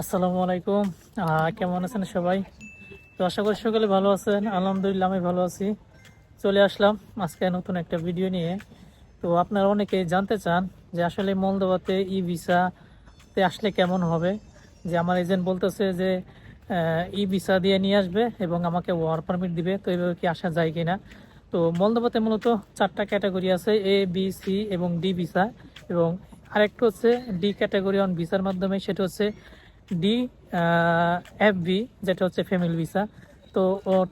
আসসালামু আলাইকুম। কেমন আছেন সবাই? তো আশা করি সকলে ভালো আছেন। আলহামদুলিল্লাহ আমি ভালো আছি। চলে আসলাম আজকে নতুন একটা ভিডিও নিয়ে। তো আপনারা অনেকে জানতে চান যে আসলে মলদোবাতে ই ভিসাতে আসলে কেমন হবে? যে আমার এজেন্ট বলতেছে যে ই ভিসা দিয়ে নিয়ে আসবে এবং আমাকে ওয়ার পারমিট দিবে। তো এইভাবে কি আসা যায় কিনা? তো মলদোবাতে মূলত চারটা ক্যাটাগরি আছে, এ, বি, সি এবং ডি ভিসা। এবং আরেকটা হচ্ছে ডি ক্যাটাগরি অন ভিসার মাধ্যমে, সেটা হচ্ছে ডি এফ বি যেটা হচ্ছে ফ্যামিলি ভিসা তো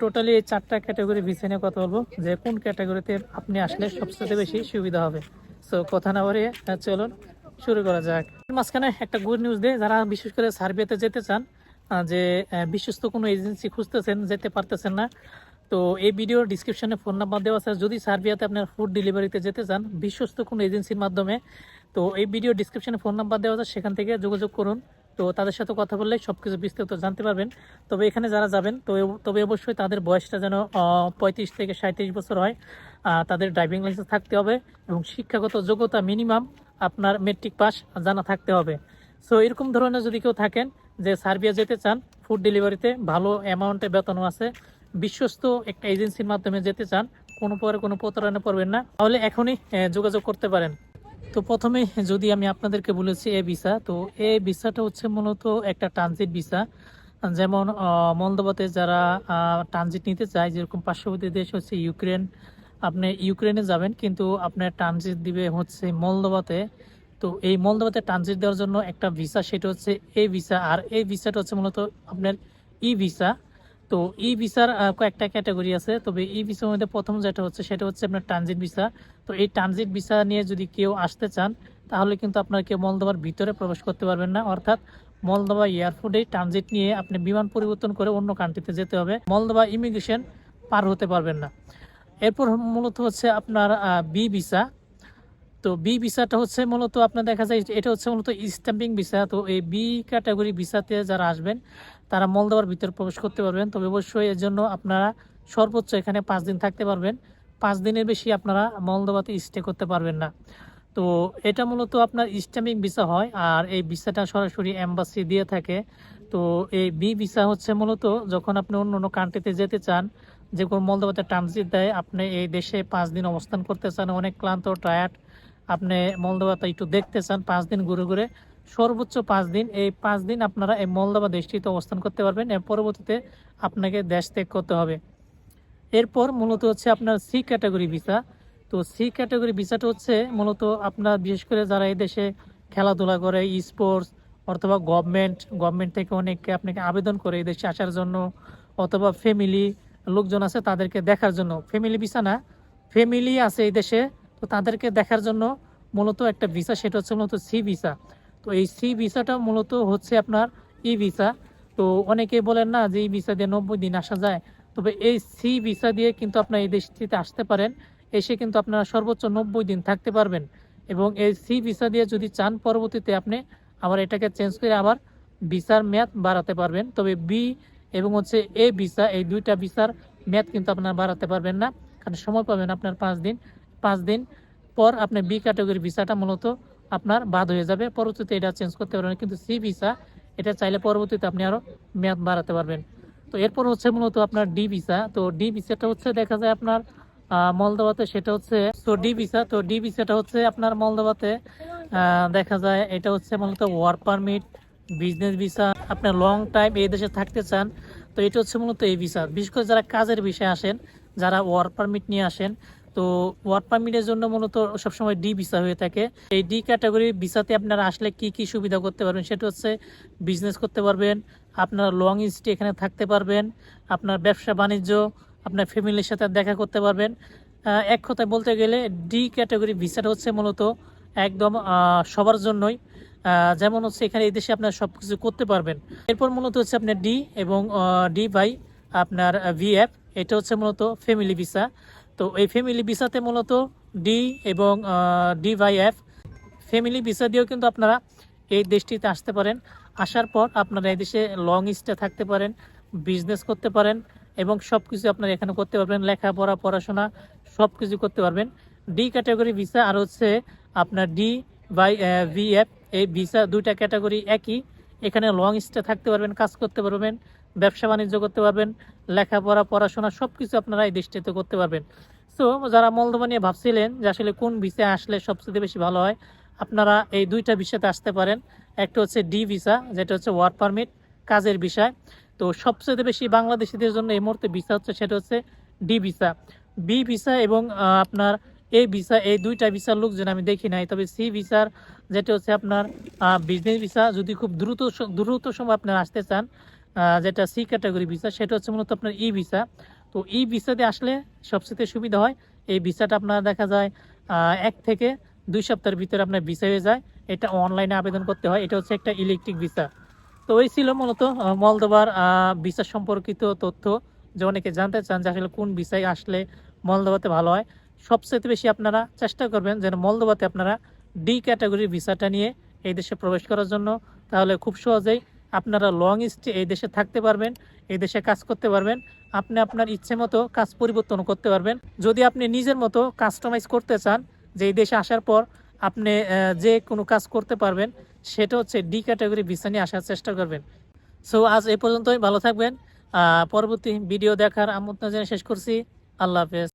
টোটালি এই চারটা ক্যাটাগরি ভিসা নিয়ে কথা বলব। যে কোন ক্যাটাগরিতে আপনি আসলে সবচেয়ে বেশি সুবিধা হবে। সো কথা না আহ, চলুন শুরু করা যাক। মাঝখানে একটা গুড নিউজ দিয়ে যারা বিশেষ করে সার্ভেতে যেতে চান যে বিশ্বস্ত কোনো এজেন্সি খুঁজতেছেন যেতে পারতেছেন না তো এই ভিডিওর ডিসক্রিপশনে ফোন নাম্বার দেওয়া আছে। যদি সার্বিয়াতে আপনার ফুড ডেলিভারিতে যেতে চান বিশ্বস্ত কোনো এজেন্সির মাধ্যমে তো এই ভিডিও ডিসক্রিপশনে ফোন নাম্বার দেওয়া আছে। সেখান থেকে যোগাযোগ করুন। তো তাদের সাথে কথা বললে সব কিছু বিস্তারিত জানতে পারবেন। তবে এখানে যারা যাবেন, তো তবে অবশ্যই তাদের বয়সটা যেন পঁয়ত্রিশ থেকে সাঁত্রিশ বছর হয় তাদের ড্রাইভিং লাইসেন্স থাকতে হবে এবং শিক্ষাগত যোগ্যতা মিনিমাম আপনার মেট্রিক পাস জানা থাকতে হবে। সো এরকম ধরনের যদি কেউ থাকেন যে সার্বিয়া যেতে চান ফুড ডেলিভারিতে ভালো অ্যামাউন্টে বেতনও আছে, বিশ্বস্ত একটা এজেন্সির মাধ্যমে যেতে চান, কোনো পরে কোনো প্রতারণা পড়বেন না, তাহলে এখনই যোগাযোগ করতে পারেন। তো প্রথমে যদি আমি আপনাদেরকে বলেছি এ ভিসা, তো এ ভিসাটা হচ্ছে মূলত একটা ট্রানজিট ভিসা। যেমন মলদোবাতে যারা ট্রানজিট নিতে চায়, যেরকম পার্শ্ববর্তী দেশ হচ্ছে ইউক্রেন, আপনি ইউক্রেনে যাবেন, কিন্তু আপনার ট্রানজিট দিবে হচ্ছে মলদোবাতে তো এই মলদোবাতে ট্রানজিট দেওয়ার জন্য একটা ভিসা, সেটা হচ্ছে এ ভিসা, আর এই ভিসাটা হচ্ছে মূলত আপনার ই ভিসা। তো ই ভিসার কয়েকটা ক্যাটাগরি আছে। তবে ই ভিসার মধ্যে প্রথম যেটা হচ্ছে, সেটা হচ্ছে আপনার ট্রানজিট ভিসা। তো এই ট্রানজিট ভিসা নিয়ে যদি কেউ আসতে চান, তাহলে কিন্তু আপনার কেউ মলদোবার ভিতরে প্রবেশ করতে পারবেন না। অর্থাৎ মলদোবা এয়ারপোর্টে ট্রানজিট নিয়ে আপনি বিমান পরিবর্তন করে অন্য কান্ট্রিতে যেতে হবে। মলদোবা ইমিগ্রেশন পার হতে পারবেন না। এরপর মূলত হচ্ছে আপনার বি ভিসা। তো বি ভিসাটা হচ্ছে মূলত আপনার দেখা যায় এটা হচ্ছে মূলত স্ট্যাম্পিং ভিসা। তো এই বি ক্যাটাগরি ভিসাতে যারা আসবেন, তারা মলদোবার ভিতরে প্রবেশ করতে পারবেন। তবে অবশ্যই এর জন্য আপনারা সর্বোচ্চ এখানে পাঁচ দিন থাকতে পারবেন। পাঁচ দিনের বেশি আপনারা মলদোবাতে স্টে করতে পারবেন না। তো এটা মূলত আপনার স্ট্যাম্পিং ভিসা হয়, আর এই ভিসাটা সরাসরি এম্বাসি দিয়ে থাকে। তো এই বি ভিসা হচ্ছে মূলত যখন আপনি অন্য অন্য কান্ট্রিতে যেতে চান, যে কোনো মলদোবাতে ট্রানজিট দেয়, আপনি এই দেশে পাঁচ দিন অবস্থান করতে চান। অনেক ক্লান্ত টায়ার্ড আপনি মলদোবাতে একটু দেখতে চান, পাঁচ দিন ঘুরে ঘুরে, সর্বোচ্চ পাঁচ দিন, এই পাঁচ দিন আপনারা এই মলদোবা দেশটিতে অবস্থান করতে পারবেন, এর পরবর্তীতে আপনাকে দেশ ত্যাগ করতে হবে। এরপর মূলত হচ্ছে আপনার সি ক্যাটাগরি ভিসা। তো সি ক্যাটাগরি ভিসাটা হচ্ছে মূলত আপনার, বিশেষ করে যারা এই দেশে খেলাধুলা করে স্পোর্টস অথবা গভর্নমেন্ট গভর্নমেন্ট থেকে অনেককে আপনাকে আবেদন করে এই দেশে আসার জন্য, অথবা ফ্যামিলি লোকজন আছে তাদেরকে দেখার জন্য। ফ্যামিলি ভিসা না ফ্যামিলি আছে এই দেশে তো তাদেরকে দেখার জন্য মূলত একটা ভিসা, সেটা হচ্ছে মূলত সি ভিসা। তো এই সি ভিসাটা মূলত হচ্ছে আপনার ই ভিসা। তো অনেকে বলেন না যে এই ভিসা দিয়ে নব্বই দিন আসা যায়, তবে এই সি ভিসা দিয়ে কিন্তু আপনার এই দেশটিতে আসতে পারেন। এসে কিন্তু আপনারা সর্বোচ্চ নব্বই দিন থাকতে পারবেন। এবং এই সি ভিসা দিয়ে যদি চান, পরবর্তীতে আপনি আবার এটাকে চেঞ্জ করে আবার ভিসার মেয়াদ বাড়াতে পারবেন। তবে বি এবং হচ্ছে এ ভিসা, এই দুইটা ভিসার মেয়াদ কিন্তু আপনারা বাড়াতে পারবেন না, কারণ সময় পাবেন আপনার পাঁচ দিন। পাঁচ দিন পর আপনি বি ক্যাটাগরি ভিসাটা মূলত আপনার বাদ হয়ে যাবে। পরবর্তীতে এটা চেঞ্জ করতে পারবেন কিন্তু সি ভিসা, এটা চাইলে পরবর্তীতে আপনি আরও মেয়াদ বাড়াতে পারবেন। তো এরপর হচ্ছে মূলত আপনার ডি ভিসা। তো ডি ভিসাটা হচ্ছে দেখা যায় আপনার মলদোবাতে সেটা হচ্ছে, তো ডি ভিসা, তো ডি ভিসাটা হচ্ছে আপনার মলদোবাতে দেখা যায় এটা হচ্ছে মূলত ওয়ার্ক পারমিট বিজনেস ভিসা আপনার লং টাইম এই দেশে থাকতে চান, তো এটা হচ্ছে মূলত এই ভিসা বিশেষ করে যারা কাজের বিষয়ে আসেন, যারা ওয়ার্ক পারমিট নিয়ে আসেন তো ওয়ার্ক পারমিটের জন্য মূলত সবসময় ডি ভিসা হয়ে থাকে। এই ডি ক্যাটাগরি ভিসাতে আপনারা আসলে কি কি সুবিধা করতে পারবেন সেটা হচ্ছে বিজনেস করতে পারবেন, আপনার লং স্টে এখানে থাকতে পারবেন, আপনার ব্যবসা, বাণিজ্য, আপনার ফ্যামিলির সাথে দেখা করতে পারবেন। এক কথায় বলতে গেলে ডি ক্যাটাগরি ভিসাটা হচ্ছে মূলত একদম সবার জন্যই। যেমন হচ্ছে এখানে এই দেশে আপনার সব কিছু করতে পারবেন। এরপর মূলত হচ্ছে আপনার ডি এবং ডি বাই আপনার ভিএফ এটা হচ্ছে মূলত ফ্যামিলি ভিসা তো এই ফ্যামিলি ভিসাতে মূলত ডি এবং D by F family visa দিয়েও কিন্তু আপনারা এই দেশটিতে আসতে পারেন। আসার পর আপনারা এই দেশে লং স্টে থাকতে পারেন বিজনেস করতে পারেন এবং সব কিছু আপনারা এখানে করতে পারবেন। লেখাপড়া, পড়াশোনা সব কিছু করতে পারবেন। ডি ক্যাটাগরি ভিসা আর হচ্ছে আপনার ডি বাই ভিএফ এই ভিসা দুইটা ক্যাটাগরি একই। এখানে লং স্টে থাকতে পারবেন, কাজ করতে পারবেন, ব্যবসা বাণিজ্য করতে পারবেন, লেখাপড়া, পড়াশোনা সব কিছু আপনারা এই দেশটিতে করতে পারবেন। সো যারা মলদোভা নিয়ে ভাবছিলেন যে আসলে কোন ভিসা আসলে সবচেয়ে বেশি ভালো হয়, আপনারা এই দুইটা ভিসাতে আসতে পারেন। একটা হচ্ছে ডি ভিসা যেটা হচ্ছে ওয়ার্ক পারমিট কাজের বিষয়। তো সবচেয়ে বেশি বাংলাদেশিদের জন্য এই মুহূর্তে ভিসা হচ্ছে, সেটা হচ্ছে ডি ভিসা বি ভিসা এবং আপনার এই ভিসা, এই দুইটা ভিসার লোকজন আমি দেখি নাই, তবে সি ভিসার যেটা হচ্ছে আপনার বিজনেস ভিসা যদি খুব দ্রুত দ্রুত সময় আপনার আসতে চান যেটা সি ক্যাটাগরি ভিসা সেটা হচ্ছে মূলত আপনার ই ভিসা তো ই ভিসাতে আসলে সবচেয়ে সুবিধা হয়, এই ভিসাটা আপনার দেখা যায় এক থেকে দুই সপ্তাহের ভিতরে আপনার ভিসা হয়ে যায়। এটা অনলাইনে আবেদন করতে হয়, এটা হচ্ছে একটা ইলেকট্রিক ভিসা তো এই ছিল মূলত মলদোবার ভিসা সম্পর্কিত তথ্য, যে অনেকে জানতে চান যে আসলে কোন ভিসায় আসলে মলদোবাতে ভালো হয়। সবচেয়ে বেশি আপনারা চেষ্টা করবেন যেন মলদোবাতে আপনারা ডি ক্যাটাগরির ভিসাটা নিয়ে এই দেশে প্রবেশ করার জন্য। তাহলে খুব সহজেই আপনারা লং স্টে এই দেশে থাকতে পারবেন, এই দেশে কাজ করতে পারবেন, আপনি আপনার ইচ্ছে মতো কাজ পরিবর্তন করতে পারবেন। যদি আপনি নিজের মতো কাস্টমাইজ করতে চান, যে এই দেশে আসার পর আপনি যে কোনো কাজ করতে পারবেন, সেটা হচ্ছে ডি ক্যাটাগরি ভিসা নিয়ে আসার চেষ্টা করবেন। সো, আজ এই পর্যন্তই, ভালো থাকবেন। পরবর্তী ভিডিও দেখার আমন্ত্রণ জানিয়ে শেষ করছি। আল্লাহ হাফেজ।